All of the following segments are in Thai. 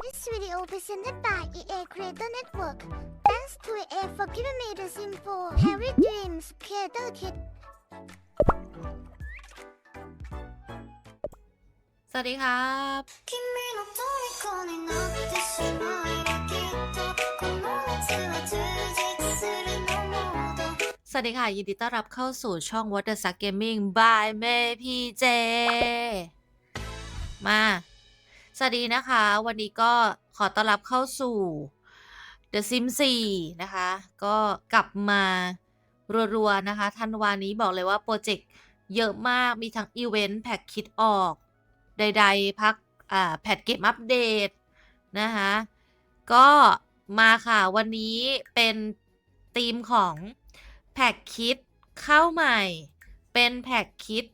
This video presented by EA Creator Network. Thanks to EA for giving me the simple Harry Dreams Creator Kit. สวัสดีครับ สวัสดีค่ะ ยินดีต้อนรับเข้าสู่ช่อง Water Suck Gaming by เมพี่มา สวัสดีนะคะ วันนี้ก็ขอต้อนรับเข้าสู่ The Sims 4 นะคะ ก็กลับมารัวๆนะคะธันวานี้บอกเลยว่าโปรเจกต์เยอะมากมีทั้งอีเวนต์แพ็กคิดออก ใดๆ พักอ่าแพทเกมอัปเดตนะคะก็มาค่ะวันนี้เป็นธีมของแพ็กคิดเข้าใหม่ เป็นแพ็กคิด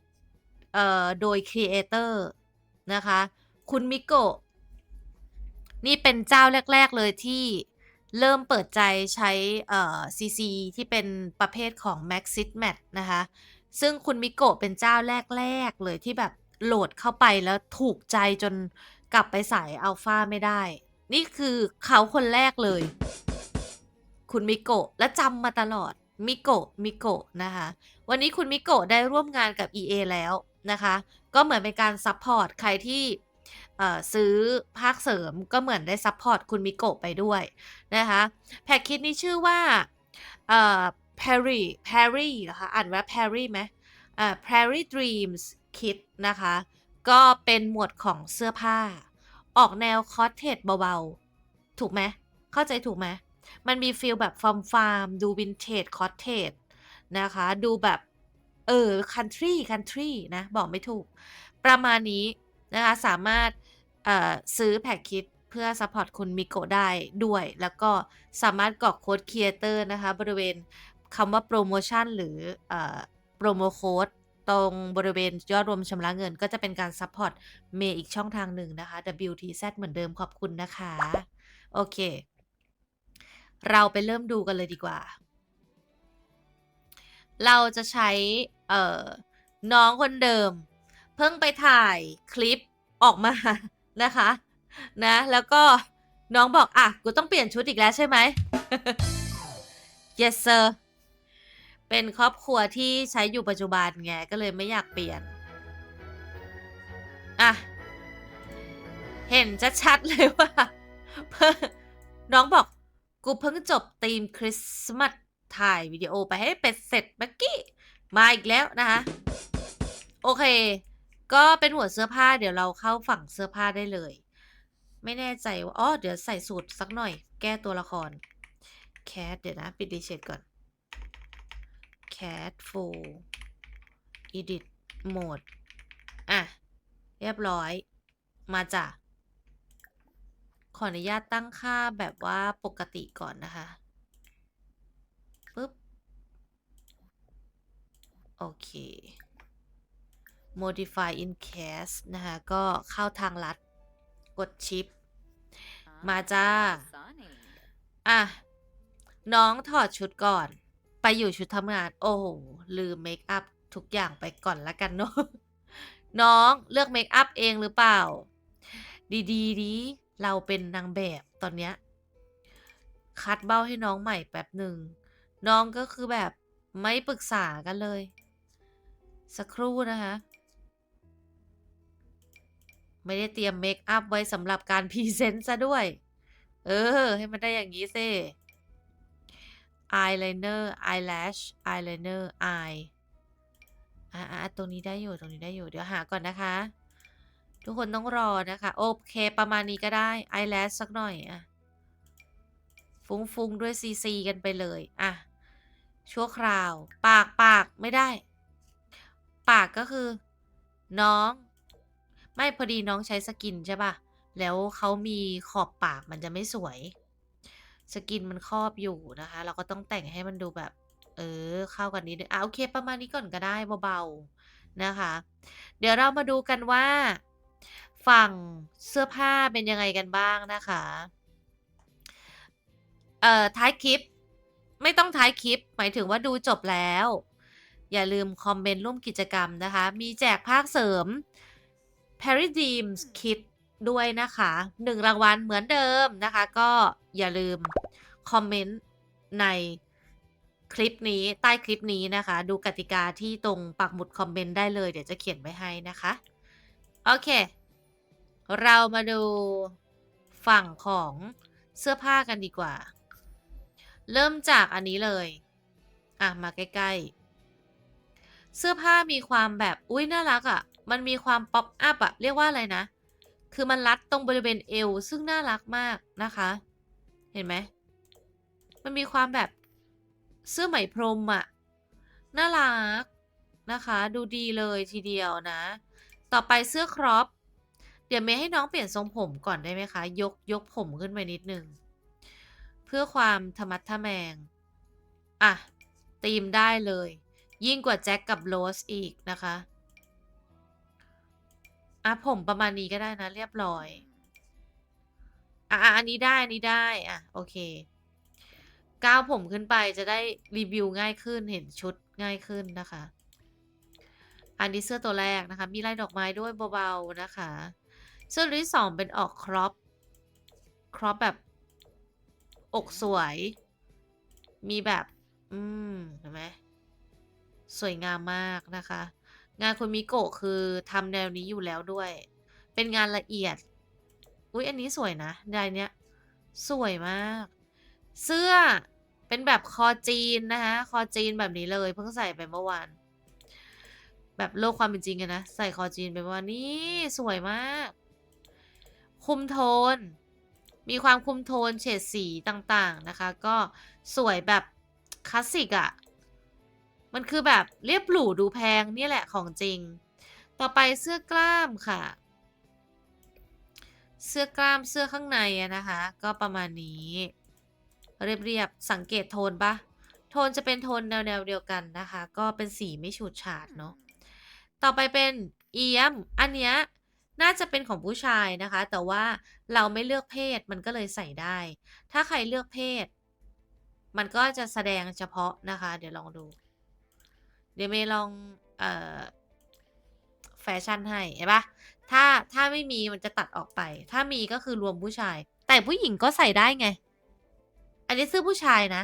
เอ่อโดยครีเอเตอร์นะคะ คุณมิโกะนี่เป็นเจ้าแรก ๆ เลยที่เริ่มเปิดใจใช้เอ่อ CC ที่เป็นประเภทของ Maxit Mat นะคะ ซึ่งคุณมิโกะเป็นเจ้าแรก ๆ เลยที่แบบโหลดเข้าไปแล้วถูกใจจนกลับไปสายอัลฟาไม่ได้ นี่คือเขาคนแรกเลย คุณมิโกะและจำมาตลอดมิโกะมิโกะนะคะ วันนี้คุณมิโกะได้ร่วมงานกับ EA แล้วนะคะ ก็เหมือนเป็นการซัพพอร์ตใครที่ เอ่อซื้อภาคเสริมก็เหมือนได้ซัพพอร์ตคุณมิโกะไปด้วยนะคะ แพ็กคิดนี้ชื่อว่าเอ่อ Perry Perry นะคะ อ่านว่า Perry ไหมอ่า Perry Dreams Kit นะคะ ก็เป็นหมวดของเสื้อผ้า ออกแนวคอสเทจเบาๆ ถูกไหม เข้าใจถูกไหม มันมีฟีลแบบฟาร์มฟาร์มดูวินเทจคอสเทจนะคะ ดูแบบ เออคันทรีคันทรีนะ บอกไม่ถูก ประมาณนี้นะคะ สามารถ เอ่อ ซื้อแพ็กคิดเพื่อซัพพอร์ตคุณมิโกะได้ด้วย แล้วก็สามารถกรอกโค้ดครีเอเตอร์นะคะ บริเวณคำว่าโปรโมชั่นหรือเอ่อโปรโมโค้ดตรงบริเวณยอดรวมชำระเงิน ก็จะเป็นการซัพพอร์ตเมย์อีกช่องทางหนึ่งนะคะ WTZ เหมือนเดิมขอบคุณนะคะ โอเค เราไปเริ่มดูกันเลยดีกว่า เราจะใช้ เอ่อ น้องคนเดิม เพิ่งไปถ่ายคลิปออกมา นะคะ นะ แล้วก็น้องบอกอะกูต้องเปลี่ยนชุดอีกแล้วใช่ไหม yes sir เป็นครอบครัวที่ใช้อยู่ปัจจุบันไงก็เลยไม่อยากเปลี่ยน อะ เห็นชัดๆเลยว่าเพิ่งน้องบอกกูเพิ่งจบธีมคริสต์มาสถ่ายวิดีโอไปให้เป็ดเสร็จเมื่อกี้ มาอีกแล้วนะคะ โอเค ก็เป็นหัวเสื้อผ้าเดี๋ยวเราเข้าฝั่งเสื้อผ้าได้เลย ไม่แน่ใจว่าอ๋อเดี๋ยวใส่สูตรสักหน่อย แก้ตัวละครแคทเดี๋ยวนะ ปิดดีเชตก่อนแคทโฟ edit mode อะ เรียบร้อย มาจ้ะ ขออนุญาตตั้งค่าแบบว่าปกติก่อนนะคะปึ๊บ โอเค modify in cast นะคะ ก็เข้าทางลัด กดชิป มาจ้า อะ น้องถอดชุดก่อน ไปอยู่ชุดทำงาน โอ้โห ลืมเมคอัพทุกอย่างไปก่อนละกันเนาะ น้องเลือกเมคอัพเองหรือเปล่า ดีดีดีเราเป็นนางแบบตอนเนี้ย คัดเบ้าให้น้องใหม่แป๊บหนึ่ง น้องก็คือแบบไม่ปรึกษากันเลย สักครู่นะคะ ไม่ได้เตรียมเมคอัพไว้สำหรับการพรีเซนต์ซะด้วย เออ ให้มันได้อย่างนี้สิ eyeliner eyelash eyeliner eye อ่าตรงนี้ได้อยู่ตรงนี้ได้อยู่เดี๋ยวหาก่อนนะคะ ทุกคนต้องรอนะคะ โอเค ประมาณนี้ก็ได้ eyelash สักหน่อยอะฟุ้งๆด้วย CC กันไปเลย อะ ชั่วคราว ปากปากไม่ได้ ปากก็คือ น้อง ไม่พอดีน้องใช้สกินใช่ป่ะแล้วเขามีขอบปากมันจะไม่สวย สกินมันครอบอยู่นะคะ เราก็ต้องแต่งให้มันดูแบบ เออ เข้ากันนิดนึงอะโอเค ประมาณนี้ก่อนก็ได้เบาๆนะคะ เดี๋ยวเรามาดูกันว่า ฝั่งเสื้อผ้าเป็นยังไงกันบ้างนะคะเอ่อท้ายคลิป ไม่ต้องท้ายคลิป หมายถึงว่าดูจบแล้ว อย่าลืมคอมเมนต์ร่วมกิจกรรมนะคะ มีแจกภาคเสริม p a r a d i m s Kit ด้วยนะคะหนึ่งรางวัลเหมือนเดิมนะคะ ก็อย่าลืมคอมเมนต์ในคลิปนี้ใต้คลิปนี้นะคะ ดูกติกาที่ตรงปักหมุดคอมเมนต์ได้เลย เดี๋ยวจะเขียนไว้ให้นะคะ โอเค เรามาดูฝั่งของเสื้อผ้ากันดีกว่า เริ่มจากอันนี้เลย อะ มาใกล้ ๆ เสื้อผ้ามีความแบบ อุ้ยน่ารักอะ่ะ มันมีความป๊อปอัพอะเรียกว่าอะไรนะ คือมันรัดตรงบริเวณเอว ซึ่งน่ารักมากนะคะ เห็นไหม มันมีความแบบเสื้อไหมพรมอะ่ะน่ารักนะคะ ดูดีเลยทีเดียวนะ ต่อไปเสื้อครอปเดี๋ยวเมย์ให้น้องเปลี่ยนทรงผมก่อนได้ไหมคะ ยกยกผมขึ้นไปนิดนึง เพื่อความธรรมัดทะแมง อะตีมได้เลย ยิ่งกว่าแจ็คกับโรสอีกนะคะ อะผมประมาณนี้ก็ได้นะ เรียบร้อย อะอะอันนี้ได้ อันนี้ได้ อะ โอเค ก้าวผมขึ้นไปจะได้รีวิวง่ายขึ้นเห็นชุดง่ายขึ้นนะคะ อันนี้เสื้อตัวแรกนะคะ มีลายดอกไม้ด้วยเบาๆนะคะ เสื้อตัวที่สองเป็นออกครอป ครอปแบบ อกสวย มีแบบ อืมเห็นไหมสวยงามมากนะคะ งานคุณมิโกะคือทำแนวนี้อยู่แล้วด้วย เป็นงานละเอียด อุ๊ยอันนี้สวยนะลายเนี้ย สวยมาก เสื้อเป็นแบบคอจีนนะคะคอจีนแบบนี้เลยเพิ่งใส่ไปเมื่อวานแบบโลกความเป็นจริงกันนะ ใส่คอจีนไปเมื่อวานนี่สวยมาก คุมโทน มีความคุมโทนเฉดสีต่างๆนะคะ ก็สวยแบบคลาสสิกอะ่ะ มันคือแบบเรียบหรูดูแพงนี่แหละของจริง ต่อไปเสื้อกล้ามค่ะ เสื้อกล้ามเสื้อข้างในอะนะคะ ก็ประมาณนี้ เรียบๆสังเกตโทนปะโทนจะเป็นโทนแนวๆเดียวกันนะคะ ก็เป็นสีไม่ฉูดฉาดเนาะต่อไปเป็นเอียม อันเนี้ยน่าจะเป็นของผู้ชายนะคะ แต่ว่าเราไม่เลือกเพศมันก็เลยใส่ได้ ถ้าใครเลือกเพศ มันก็จะแสดงเฉพาะนะคะ เดี๋ยวลองดู เดี๋ยวเมย์ลองเอ่อแฟชั่นให้เห็นปะถ้าถ้าไม่มีมันจะตัดออกไป ถ้ามีก็คือรวมผู้ชาย แต่ผู้หญิงก็ใส่ได้ไง อันนี้เสื้อผู้ชายนะ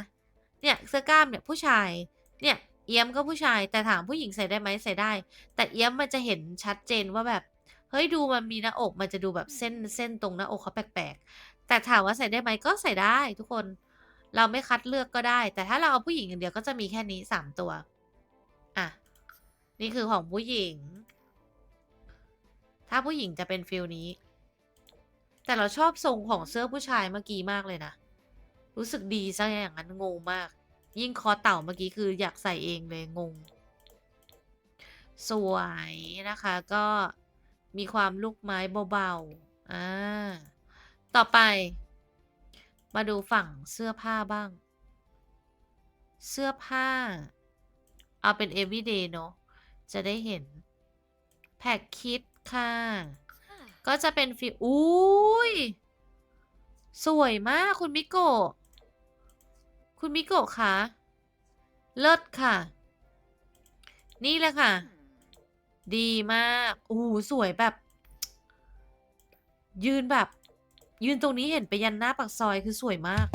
เนี่ยเสื้อกล้ามเนี่ยผู้ชาย เนี่ยเอี้ยมก็ผู้ชาย แต่ถามผู้หญิงใส่ได้ไหมใส่ได้ แต่เอี้ยมมันจะเห็นชัดเจนว่าแบบเฮ้ยดูมันมีหน้าอกมันจะดูแบบเส้นเส้นตรงหน้าอกเขาแปลกๆ แต่ถามว่าใส่ได้ไหมก็ใส่ได้ทุกคน เราไม่คัดเลือกก็ได้ แต่ถ้าเราเอาผู้หญิงอย่างเดียวก็จะมีแค่นี้สามตัว นี่คือของผู้หญิง ถ้าผู้หญิงจะเป็นฟิลนี้ แต่เราชอบทรงของเสื้อผู้ชายเมื่อกี้มากเลยนะ รู้สึกดีซะอย่างนั้นงงมาก ยิ่งคอเต่าเมื่อกี้คืออยากใส่เองเลยงง สวยนะคะก็มีความลูกไม้เบาๆ อ่า ต่อไป มาดูฝั่งเสื้อผ้าบ้าง เสื้อผ้า เอาเป็น everyday เนอะ จะได้เห็น แพ็กคิดค่ะ ก็จะเป็นฟิลอุ้ย สวยมากคุณมิโกะ คุณมิโกะคะ เลิศค่ะ นี่แหละค่ะ ดีมากโอ้โหสวยแบบ ยืนแบบ ยืนตรงนี้เห็นไปยันหน้าปากซอยคือสวยมาก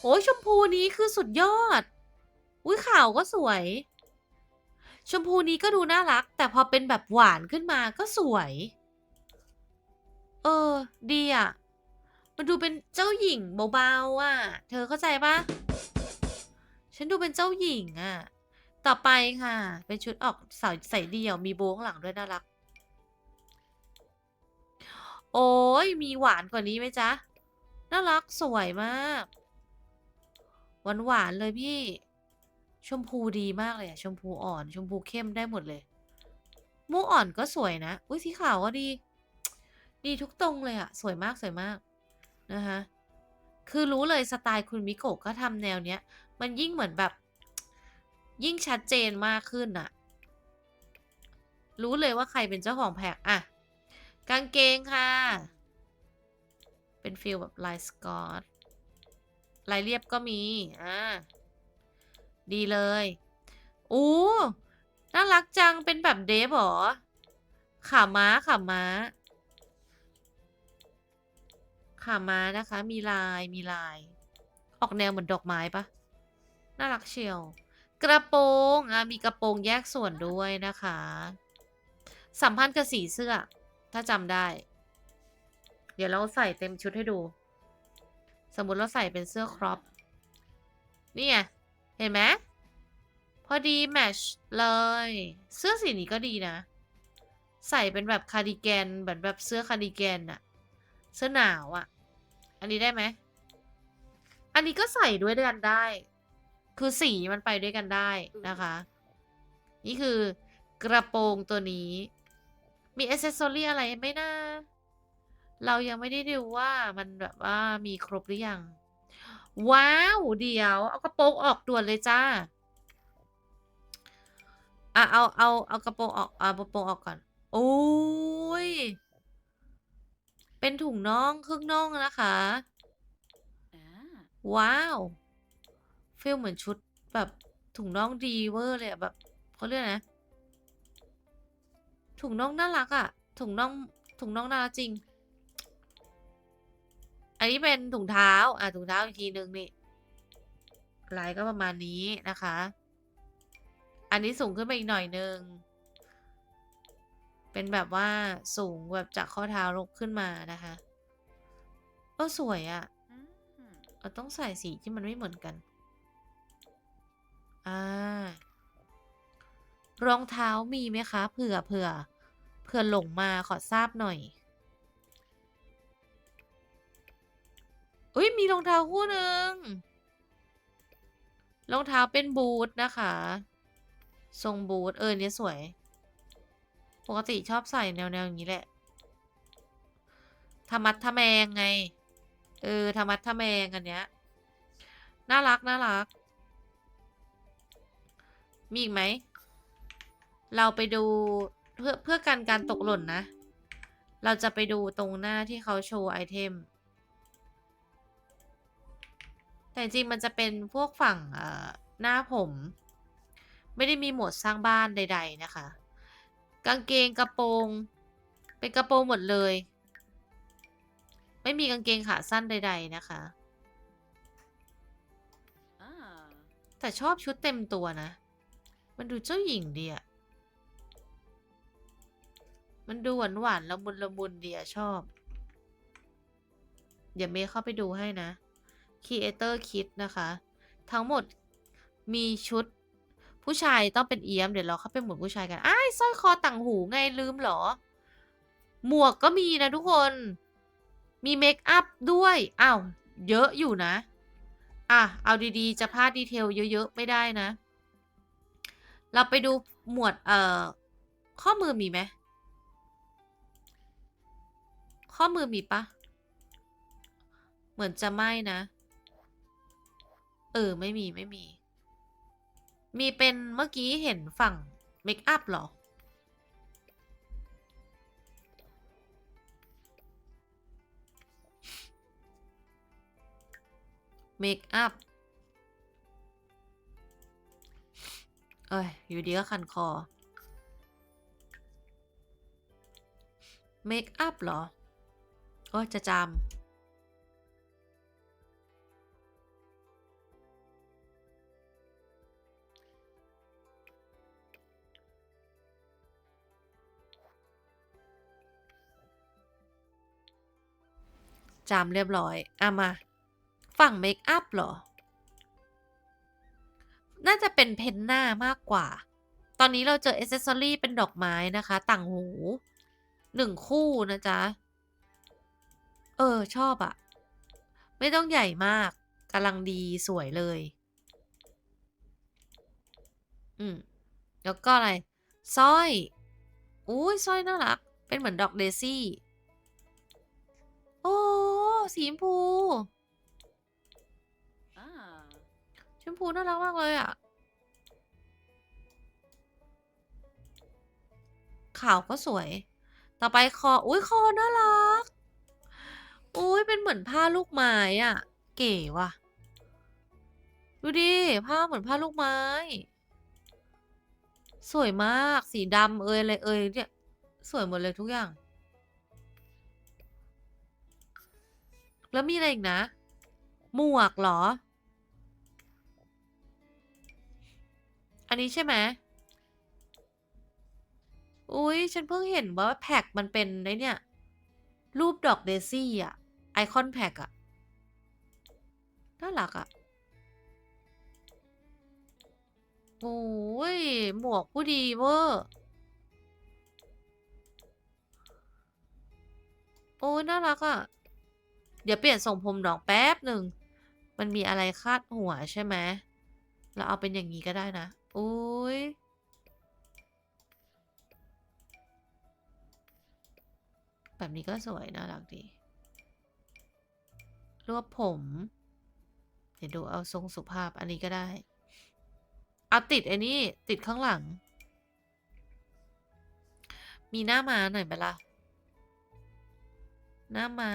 โอ้ยชมพูนี้คือสุดยอด อุ้ยขาวก็สวย ชมพูนี้ก็ดูน่ารัก แต่พอเป็นแบบหวานขึ้นมาก็สวย เออ ดีอะ มันดูเป็นเจ้าหญิงเบาๆอะ เธอเข้าใจปะฉันดูเป็นเจ้าหญิงอะ ต่อไปค่ะ เป็นชุดออกใส่ใส่เดี่ยวมีโบว์ข้างหลังด้วยน่ารัก โอ้ยมีหวานกว่านี้ไหมจ๊ะ น่ารักสวยมาก หวานหวานๆเลยพี่ ชมพูดีมากเลยอะชมพูอ่อน ชมพูเข้มได้หมดเลยม่วงอ่อนก็สวยนะ อุ้ยสีขาวก็ดี ดีทุกตรงเลยอะสวยมากสวยมากนะคะคือรู้เลยสไตล์คุณมิโกะก็ทำแนวเนี้ย มันยิ่งเหมือนแบบ ยิ่งชัดเจนมากขึ้นอะรู้เลยว่าใครเป็นเจ้าของแพ็กอะกางเกงค่ะ เป็นฟิลแบบลายสกอตลายเรียบก็มี อ่า ดีเลยอู้น่ารักจังเป็นแบบเดฟหรอขาม้าขาม้าขาม้านะคะ มีลายมีลาย ออกแนวเหมือนดอกไม้ปะน่ารักเชียว กระโปรงอะมีกระโปรงแยกส่วนด้วยนะคะ สัมพันธ์กับสีเสื้อ ถ้าจำได้ เดี๋ยวเราใส่เต็มชุดให้ดู สมมุติเราใส่เป็นเสื้อครอปนี่ไง เห็นไหมพอดีแมทช์เลย เสื้อสีนี้ก็ดีนะ ใส่เป็นแบบคาร์ดิแกนแบบแบบเสื้อคาร์ดิแกนอะเสื้อหนาวอะอันนี้ได้ไหม อันนี้ก็ใส่ด้วยกันได้ คือสีมันไปด้วยกันได้นะคะ นี่คือกระโปรงตัวนี้ มีอ c เซสซอรี่อะไรไหมนะเรายังไม่ได้ดูว่ามันแบบว่ามีครบหรือยัง ว้าว เดี๋ยว เอากระโปรงออกด่วนเลยจ้า อะ เอาเอาเอากระโปรงออกเอากระโปรงออกก่อน โอ้ย เป็นถุงน่องครึ่งน่องนะคะ Ah. ว้าวฟีลเหมือนชุดแบบถุงน่องดีเวอร์เลยอะแบบเขาเรียกนะ ถุงน่องน่ารักอะถุงน่องถุงน่องน่ารักจริง อันนี้เป็นถุงเท้า อะถุงเท้าอีกทีนึงนี่ลายก็ประมาณนี้นะคะ อันนี้สูงขึ้นไปอีกหน่อยนึง เป็นแบบว่าสูงแบบจากข้อเท้าลงขึ้นมานะคะเออสวยอะ Mhm. เราต้องใส่สีที่มันไม่เหมือนกัน อ่า รองเท้ามีไหมคะ เผื่อเผื่อเผื่อหลงมาขอทราบหน่อย อุ้ยมีรองเท้าคู่หนึ่งรองเท้าเป็นบูทนะคะ ทรงบูทเออเนี่ยสวย ปกติชอบใส่แนวแนวอย่างนี้แหละทะมัดทะแมงไง เออทะมัดทะแมงอันเนี้ย น่ารักน่ารัก มีอีกไหม เราไปดูเพื่อเพื่อกันการตกหล่นนะ เราจะไปดูตรงหน้าที่เขาโชว์ไอเทม แต่จริงๆมันจะเป็นพวกฝั่งเอ่อหน้าผม ไม่ได้มีโหมดสร้างบ้านใด ๆ นะคะ กางเกงกระโปรง เป็นกระโปรงหมดเลย ไม่มีกางเกงขาสั้นใด ๆ นะคะ Ah. แต่ชอบชุดเต็มตัวนะ มันดูเจ้าหญิงดีอะมันดูหวานหวานๆละมุนละมุนดีอะชอบ เดี๋ยวเมย์เข้าไปดูให้นะ Creator Kit นะคะ ทั้งหมดมีชุดผู้ชายต้องเป็นเอี้ยม เดี๋ยวเราเข้าไปหมวดผู้ชายกัน อ้ายสร้อยคอต่างหูไงลืมเหรอ หมวกก็มีนะทุกคน มีเมคอัพด้วย อ้าว เยอะอยู่นะ อะ เอาดีๆ จะพลาดดีเทลเยอะๆ ไม่ได้นะ เราไปดูหมวด เอ่อ ข้อมือมีไหม ข้อมือมีปะ เหมือนจะไม่นะ เออ ไม่มีไม่มี มีเป็นเมื่อกี้เห็นฝั่งเมคอัพเหรอ เมคอัพ เอ้ย อยู่ดีก็คันคอ เมคอัพเหรอ โอ้จะจำ จำเรียบร้อยอะมา ฝั่งเมคอัพเหรอ น่าจะเป็นเพนหน้ามากกว่า ตอนนี้เราเจอเอเซสซอรี่เป็นดอกไม้นะคะ ต่างหูหนึ่งคู่นะจ๊ะ เออ ชอบอะไม่ต้องใหญ่มากกำลังดีสวยเลย อืม แล้วก็อะไรสร้อย อุ้ยสร้อยน่ารัก เป็นเหมือนดอกเดซี่ โอ้ สีชมพู Ah. ชมพูน่ารักมากเลยอะ ขาวก็สวย ต่อไปคอ อุ้ยคอน่ารัก อุ้ยเป็นเหมือนผ้าลูกไม้อะ เก๋ว่ะ ดูดิ ผ้าเหมือนผ้าลูกไม้ สวยมาก สีดำเอยอะไรเอยเนี่ย สวยหมดเลยทุกอย่าง แล้วมีอะไรอีกนะ หมวกเหรอ อันนี้ใช่ไหมอุ้ยฉันเพิ่งเห็นว่าแพ็กมันเป็นไอเนี่ย รูปดอกเดซี่อะไอคอนแพ็กอะน่ารักอะโอ้ย หมวกผู้ดีเวอร์โอ้ยน่ารักอะ เดี๋ยวเปลี่ยนทรงผมดอกแป๊บหนึ่ง มันมีอะไรคาดหัวใช่ไหมเราเอาเป็นอย่างนี้ก็ได้นะโอ้ยแบบนี้ก็สวยน่ารักดี รวบผม เดี๋ยวดูเอาทรงสุภาพอันนี้ก็ได้ เอาติดไอ้นี่ ติดข้างหลัง มีหน้ามาหน่อยไหมล่ะ หน้ามา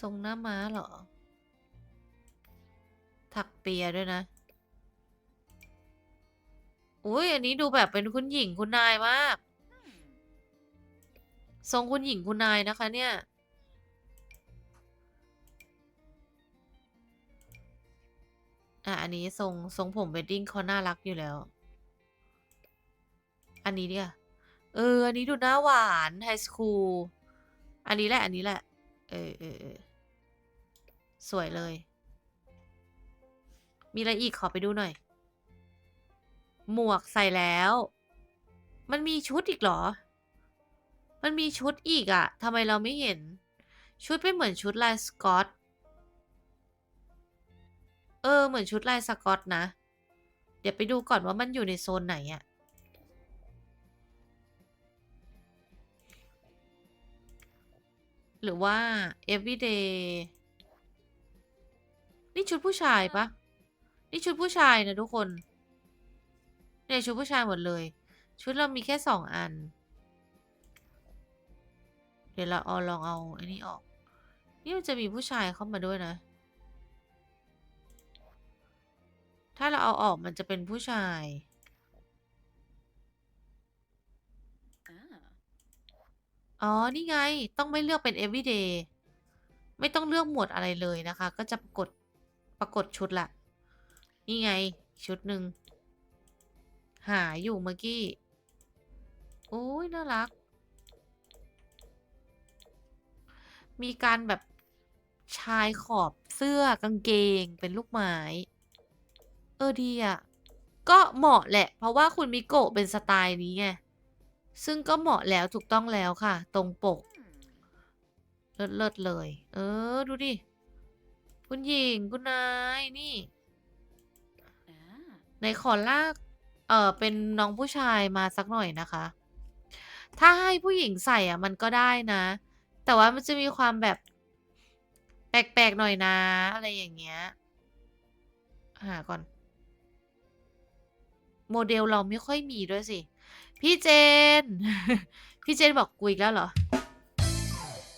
ทรงหน้าม้าเหรอ ถักเปียด้วยนะ อุ้ยอันนี้ดูแบบเป็นคุณหญิงคุณนายมาก ทรงคุณหญิงคุณนายนะคะเนี่ย อะ อันนี้ทรงทรงผมเวดดิ้งเขาน่ารักอยู่แล้ว อันนี้เนี่ยเออ อันนี้ดูหน้าหวานไฮสคูล อันนี้แหละ อันนี้แหละ เออเออเออ สวยเลย มีอะไรอีกขอไปดูหน่อย หมวกใส่แล้ว มันมีชุดอีกเหรอ มันมีชุดอีกอะทำไมเราไม่เห็น ชุดเป็นเหมือนชุดลายสกอต เออ เหมือนชุดลายสกอตนะ เดี๋ยวไปดูก่อนว่ามันอยู่ในโซนไหนอะหรือว่า everyday นี่ชุดผู้ชายปะนี่ชุดผู้ชายนะทุกคนเนี่ยชุดผู้ชายหมดเลย ชุดเรามีแค่สองอัน เดี๋ยวเราเอาลองเอาอันนี้ออก นี่มันจะมีผู้ชายเข้ามาด้วยนะ ถ้าเราเอาออกมันจะเป็นผู้ชาย Ah. อ๋อ นี่ไง ต้องไม่เลือกเป็น everyday ไม่ต้องเลือกหมวดอะไรเลยนะคะ ก็จะปรากฏ ปรากฏชุดละ นี่ไง ชุดหนึ่ง หาอยู่เมื่อกี้ โอ้ยน่ารัก มีการแบบชายขอบเสื้อกางเกงเป็นลูกไม้ เออดีอะก็เหมาะแหละ เพราะว่าคุณมิโกะเป็นสไตล์นี้ไง ซึ่งก็เหมาะแล้วถูกต้องแล้วค่ะ ตรงปก เลิศเลิศเลย เออ ดูดิ คุณหญิงคุณนายนี่ Ah. ในขอลากเออเป็นน้องผู้ชายมาสักหน่อยนะคะ ถ้าให้ผู้หญิงใส่อะมันก็ได้นะ แต่ว่ามันจะมีความแบบ แปลกๆหน่อยนะ อะไรอย่างเงี้ยหาก่อน โมเดลเราไม่ค่อยมีด้วยสิ พี่เจน พี่เจนบอกกูอีกแล้วเหรอ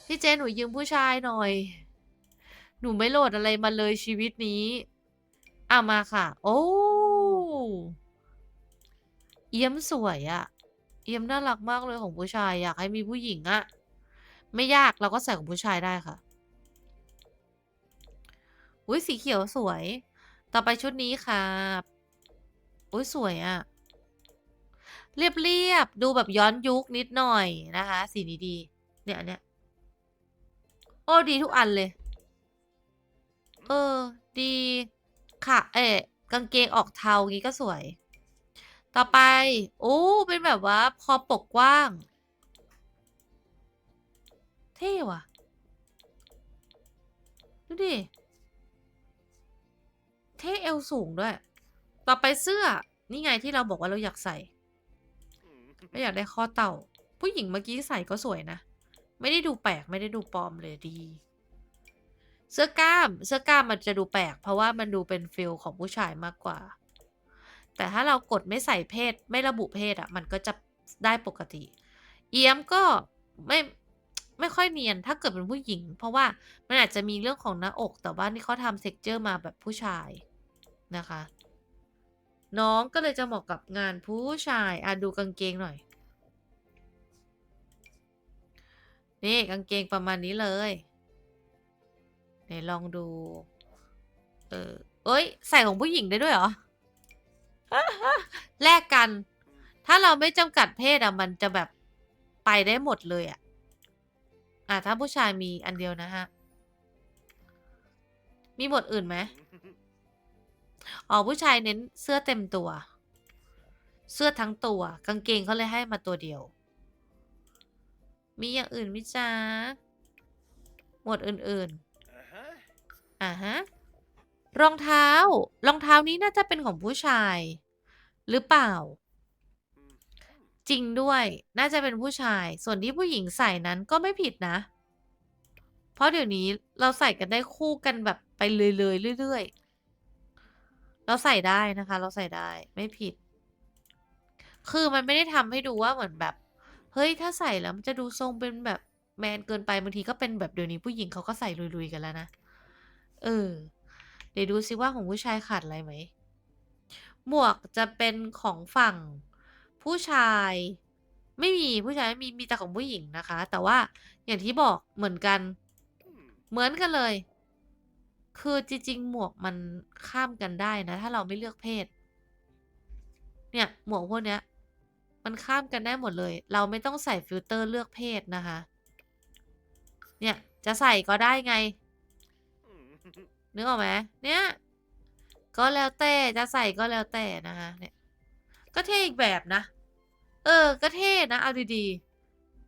พี่เจนหนูยืมผู้ชายหน่อย หนูไม่โหลดอะไรมาเลยชีวิตนี้อะมาค่ะ โอ้เอี้ยมสวยอะเอี้ยมน่ารักมากเลยของผู้ชายอยากให้มีผู้หญิงอะไม่ยากเราก็ใส่ของผู้ชายได้ค่ะ อุ้ยสีเขียวสวย ต่อไปชุดนี้ค่ะอุ้ยสวยอะเรียบๆดูแบบย้อนยุคนิดหน่อยนะคะ สีนี้ดี เนี่ยเนี้ยโอ้ดีทุกอันเลย เออ ดีค่ะ เอ๊ะกางเกงออกเทางี้ก็สวย ต่อไป โอ้เป็นแบบว่าพอปกกว้าง เท่ว่ะ ดูดิ เท่เอวสูงด้วย ต่อไปเสื้อ นี่ไงที่เราบอกว่าเราอยากใส่เราอยากได้ข้อเต่า ผู้หญิงเมื่อกี้ใส่ก็สวยนะ ไม่ได้ดูแปลกไม่ได้ดูปลอมเลยดี เสื้อกล้ามเสื้อกล้ามมันจะดูแปลก เพราะว่ามันดูเป็นฟิลของผู้ชายมากกว่า แต่ถ้าเรากดไม่ใส่เพศไม่ระบุเพศอะ่ะ มันก็จะได้ปกติ เอี้ยมก็ไม่ไม่ค่อยเนียนถ้าเกิดเป็นผู้หญิง เพราะว่ามันอาจจะมีเรื่องของหน้าอก แต่ว่านี่เขาทำเท็กเจอร์มาแบบผู้ชายนะคะ น้องก็เลยจะเหมาะกับงานผู้ชายอะดูกางเกงหน่อย นี่กางเกงประมาณนี้เลย ไหนลองดู เออเอ้ย ใส่ของผู้หญิงได้ด้วยเหรอ แลกกัน ถ้าเราไม่จำกัดเพศอะมันจะแบบไปได้หมดเลยอะอะถ้าผู้ชายมีอันเดียวนะฮะ มีหมวดอื่นไหมอ๋อผู้ชายเน้นเสื้อเต็มตัว เสื้อทั้งตัว กางเกงเขาเลยให้มาตัวเดียว มีอย่างอื่นไหมิจ้าหมวดอื่นๆ อ่าฮะ รองเท้า รองเท้านี้น่าจะเป็นของผู้ชาย หรือเปล่า จริงด้วย น่าจะเป็นผู้ชาย ส่วนที่ผู้หญิงใส่นั้นก็ไม่ผิดนะ เพราะเดี๋ยวนี้เราใส่กันได้คู่กันแบบไปเลยๆเรื่อยๆ เราใส่ได้นะคะ เราใส่ได้ไม่ผิด คือมันไม่ได้ทำให้ดูว่าเหมือนแบบ เฮ้ยถ้าใส่แล้วมันจะดูทรงเป็นแบบแมนเกินไปบางทีก็เป็นแบบเดี๋ยวนี้ผู้หญิงเขาก็ใส่ลุยๆกันแล้วนะ เออ เดี๋ยวดูซิว่าของผู้ชายขาดอะไรไหม หมวกจะเป็นของฝั่งผู้ชาย ไม่มีผู้ชายไม่มีมีแต่ของผู้หญิงนะคะ แต่ว่าอย่างที่บอกเหมือนกัน เหมือนกันเลย คือจริงๆ หมวกมันข้ามกันได้นะ ถ้าเราไม่เลือกเพศ เนี่ย หมวกพวกเนี้ย มันข้ามกันได้หมดเลย เราไม่ต้องใส่ฟิลเตอร์เลือกเพศนะคะ เนี่ยจะใส่ก็ได้ไง นึกออกไหมเนี่ย ก็แล้วแต่จะใส่ก็แล้วแต่นะคะเนี่ย ก็เท่อีกแบบนะ เออ ก็เท่นะ เอาดี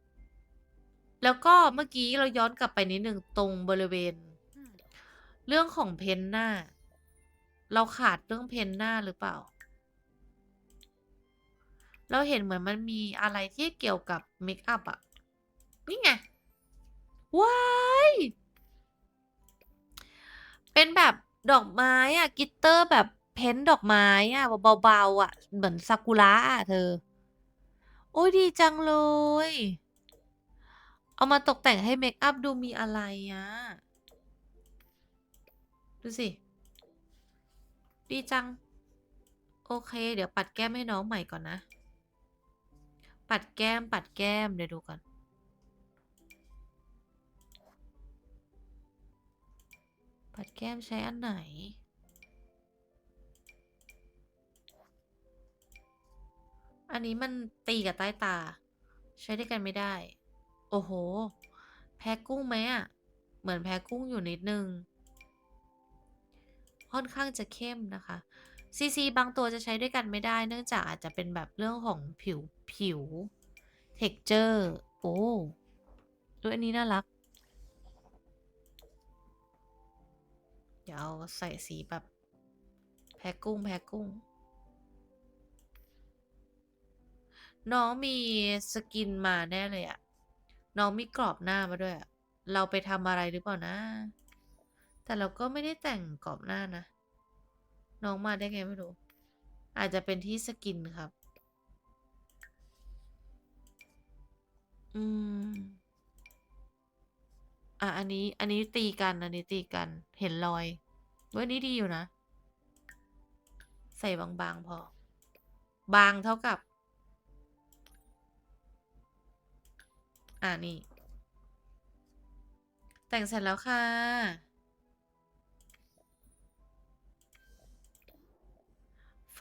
ๆ แล้วก็เมื่อกี้เราย้อนกลับไปนิดหนึ่งตรงบริเวณ Hmm. เรื่องของเพนหน้า เราขาดเรื่องเพนหน้าหรือเปล่า เราเห็นเหมือนมันมีอะไรที่เกี่ยวกับเมคอัพอะนี่ไงว้าย เป็นแบบดอกไม้อะกลิตเตอร์แบบเพ้นท์ดอกไม้อะเบาๆอะเหมือนซากุระอะเธอ โอ้ยดีจังเลย เอามาตกแต่งให้เมคอัพดูมีอะไรอะดูสิ ดีจัง โอเค เดี๋ยวปัดแก้มให้น้องใหม่ก่อนนะ ปัดแก้มปัดแก้มเดี๋ยวดูก่อน ปัดแก้มใช้อันไหน อันนี้มันตีกับใต้ตา ใช้ด้วยกันไม่ได้ โอ้โห แพ้กุ้งไหมอะเหมือนแพ้กุ้งอยู่นิดนึง ค่อนข้างจะเข้มนะคะซีซีบางตัวจะใช้ด้วยกันไม่ได้ เนื่องจากอาจจะเป็นแบบเรื่องของผิวผิว texture โอ้ดูอันนี้น่ารัก ดี๋ยวเอาใส่สีแบบแพ้กุ้งแพ้กุ้ง น้องมีสกินมาแน่เลยอะน้องมีกรอบหน้ามาด้วยอะเราไปทำอะไรหรือเปล่านะ แต่เราก็ไม่ได้แต่งกรอบหน้านะ น้องมาได้ไงไม่รู้ อาจจะเป็นที่สกินครับ อืม อะอันนี้ อันนี้ตีกัน อันนี้ตีกัน เห็นรอยเว้ยนี้ดีอยู่นะ ใส่บางๆพอ บางเท่ากับ อ่านี่ แต่งเสร็จแล้วค่ะ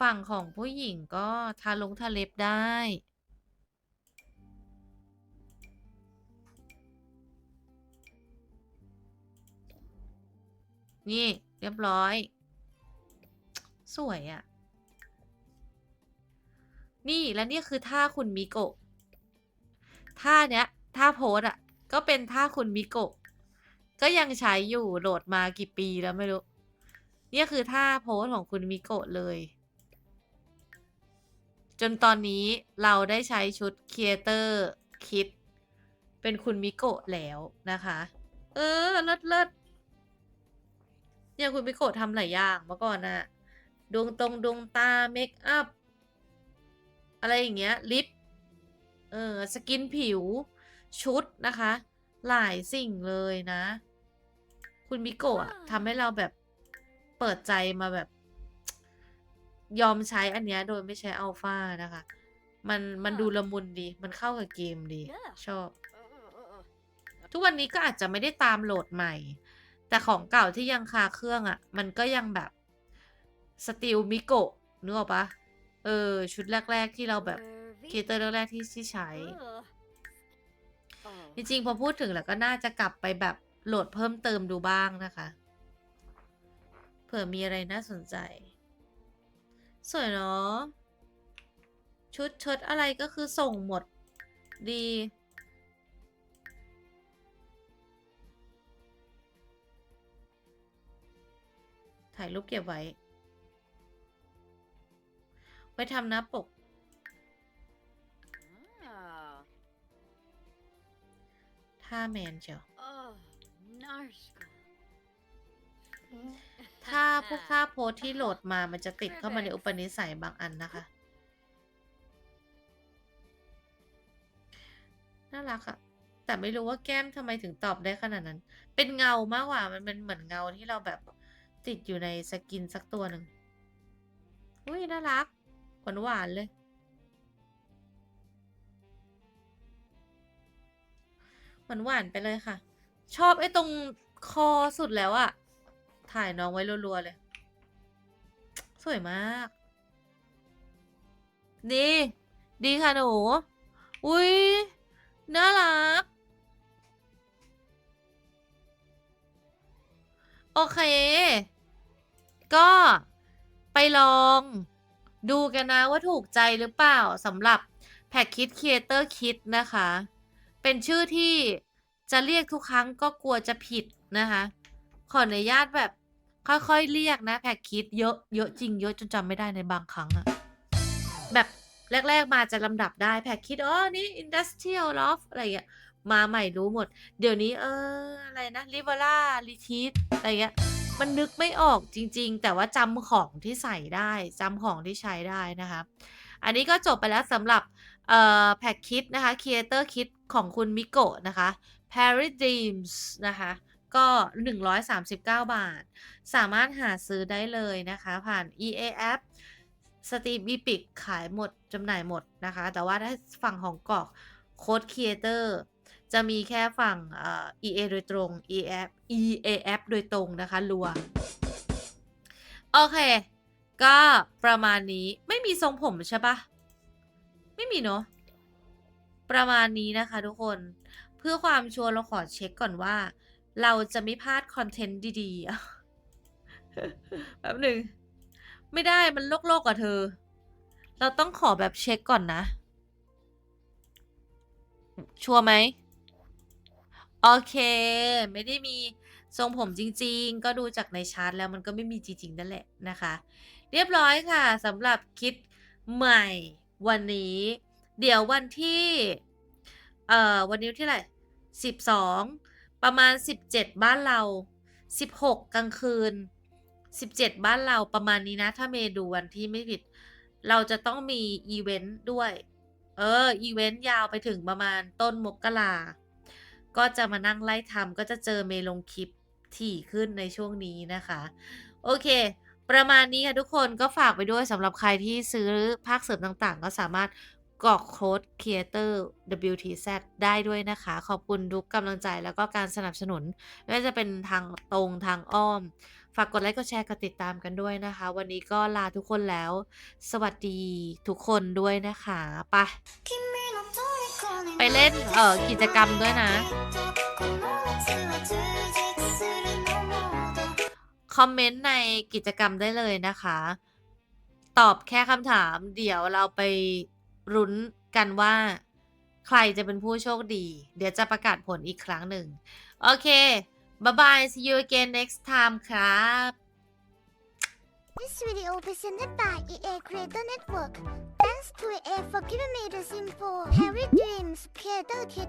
ฝั่งของผู้หญิงก็ทาลงทาเล็บได้ นี่ เรียบร้อย สวยอะ่ะ นี่แล้วนี่คือท่าคุณมิโกะท่าเนี้ยท่าโพสอะ่ะ ก็เป็นท่าคุณมิโกะก็ยังใช้อยู่โหลดมากี่ปีแล้วไม่รู้นี่คือท่าโพสของคุณมิโกะเลย จนตอนนี้เราได้ใช้ชุดครีเอเตอร์คิด เป็นคุณมิโกะแล้วนะคะ เออเลิศเลิศ เนี่ยคุณมิโกะทำหลายอย่างเมื่อก่อนน่ะ ดวงตรงดวงตาเมคอัพอะไรอย่างเงี้ย ลิป เออสกินผิว ชุดนะคะ หลายสิ่งเลยนะ คุณมิโกะอะทำให้เราแบบเปิดใจมาแบบ ยอมใช้อันเนี้ย โดยไม่ใช้อัลฟานะคะ มันมันดูละมุนดี มันเข้ากับเกมดี Yeah. ชอบ ทุกวันนี้ก็อาจจะไม่ได้ตามโหลดใหม่ แต่ของเก่าที่ยังคาเครื่องอะ่ะ มันก็ยังแบบสติลมิโกะนึกออกปะเออ ชุดแรก ๆ ที่เราแบบครีเอเตอร์แรกๆที่ที่ใช้ จริงๆ พอพูดถึงแล้วก็น่าจะกลับไปแบบโหลดเพิ่มเติมดูบ้างนะคะ เผื่อมีอะไรน่าสนใจ สวยเนาะชุดเชิดอะไรก็คือส่งหมดดี ถ่ายรูปเก็บไว้ไว้ทำหน้าปก ท่าแมนเชียวถ้าพวกท่าโพสที่โหลดมามันจะติดเข้ามาในอุปนิสัยบางอันนะคะ น่ารักอะแต่ไม่รู้ว่าแก้มทำไมถึงตอบได้ขนาดนั้น เป็นเงามากกว่า มันเป็นเหมือนเงาที่เราแบบ ติดอยู่ในสกินสักตัวหนึ่งอุ้ยน่ารักหวานหวานเลย หวานหวานไปเลยค่ะ ชอบไอ้ตรงคอสุดแล้วอะถ่ายน้องไว้รัวๆเลย สวยมาก ดี ดีค่ะหนู อุ้ยน่ารัก โอเค ก็ไปลองดูกันนะว่าถูกใจหรือเปล่าสำหรับแพ็กคิดครีเอเตอร์คิดนะคะ เป็นชื่อที่จะเรียกทุกครั้งก็กลัวจะผิดนะคะ ขออนุญาตแบบค่อยๆเรียกนะแพ็กคิดเยอะเยอะจริงเยอะจนจำไม่ได้ในบางครั้งอะแบบแรก ๆ มาจะลำดับได้แพ็กคิดอ๋อนี่ Industrial Loft อะไรเงี้ย มาใหม่รู้หมด เดี๋ยวนี้เอออะไรนะริเวล่าลิทิสอะไรเงี้ยมันนึกไม่ออกจริง ๆ แต่ว่าจำของที่ใส่ได้จำของที่ใช้ได้นะคะ อันนี้ก็จบไปแล้วสำหรับเอ่อแพ็กคิดนะคะ Creator Kit ของคุณมิโกะนะคะ Paradigms นะคะก็ 139 บาท สามารถหาซื้อได้เลยนะคะ ผ่าน EA App Steam Epic ขายหมดจำหน่ายหมดนะคะ แต่ว่าถ้าฝั่งของกอกโค้ด Creator จะมีแค่ฝั่งเอ่อ EA โดยตรง e app EA App โดยตรงนะคะรัว โอเค ก็ประมาณนี้ไม่มีทรงผมใช่ปะไม่มีเนาะประมาณนี้นะคะทุกคนเพื่อความชัวร์เราขอเช็คก่อนว่า เราจะไม่พลาดคอนเทนต์ดีๆแป๊บหนึ่งไม่ได้มันโลกๆกว่าเธอ เราต้องขอแบบเช็คก่อนนะ ชัวร์ไหม โอเค ไม่ได้มีทรงผมจริงๆ ก็ดูจากในชาร์ตแล้วมันก็ไม่มีจริงๆ นั่นแหละนะคะ เรียบร้อยค่ะสำหรับคลิปใหม่วันนี้ เดี๋ยววันที่ เอ่อ วันนี้ที่ไหนสิบสองประมาณสิบเจ็ดบ้านเราสิบหกกลางคืนสิบเจ็ดบ้านเราประมาณนี้นะ ถ้าเมย์ดูวันที่ไม่ผิด เราจะต้องมีอีเวนต์ด้วย เออ อีเวนต์ยาวไปถึงประมาณต้นมกรา ก็จะมานั่งไล่ทำก็จะเจอเมลงคลิปที่ขึ้นในช่วงนี้นะคะ โอเค ประมาณนี้ค่ะทุกคนก็ฝากไปด้วยสำหรับใครที่ซื้อภาคเสริมต่างๆ ก็สามารถกรอกโค้ด Creator WTZ ได้ด้วยนะคะ ขอบคุณทุกกำลังใจแล้วก็การสนับสนุนไม่ว่าจะเป็นทางตรงทางอ้อม ฝากกดไลค์กดแชร์กดติดตามกันด้วยนะคะ วันนี้ก็ลาทุกคนแล้ว สวัสดีทุกคนด้วยนะคะไป ไปเล่นเอ่อกิจกรรมด้วยนะ คอมเมนต์ในกิจกรรมได้เลยนะคะ ตอบแค่คำถาม เดี๋ยวเราไปรุ้นกันว่า ใครจะเป็นผู้โชคดี เดี๋ยวจะประกาศผลอีกครั้งหนึ่ง โอเค บ๊ายบาย see you again next time ครับ This video presented by EA Creator Network. Thanks to EA for giving me the simple Harry Dreams Creator Kit.